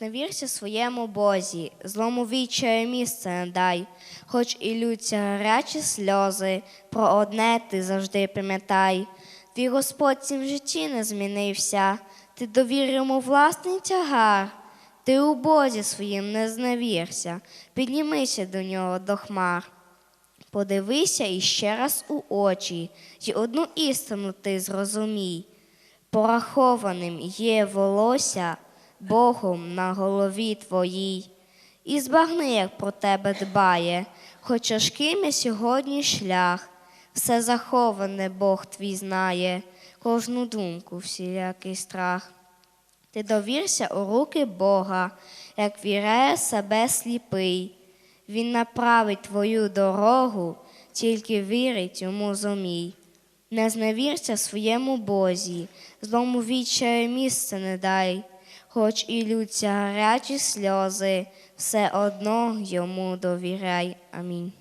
Не вірся своєму Бозі, злому відчаю місце не дай, хоч і лються гарячі сльози, про одне ти завжди пам'ятай. Твій Господь цим в житті не змінився, ти довір йому власний тягар. Ти у Бозі своїм не зневірся, піднімися до нього до хмар. Подивися іще раз у очі, й одну істину ти зрозумій. Порахованим є волосся Богом на голові твоїй. І збагни, як про тебе дбає, хоч тяжким є сьогодні шлях, все заховане Бог твій знає, кожну думку, всілякий страх. Ти довірся у руки Бога, як віряє себе сліпий. Він направить твою дорогу, тільки вірить йому зумій. Не зневірся своєму Бозі, злому відчаю місце не дай, хоч і лються гарячі сльози, все одно йому довіряй. Амінь.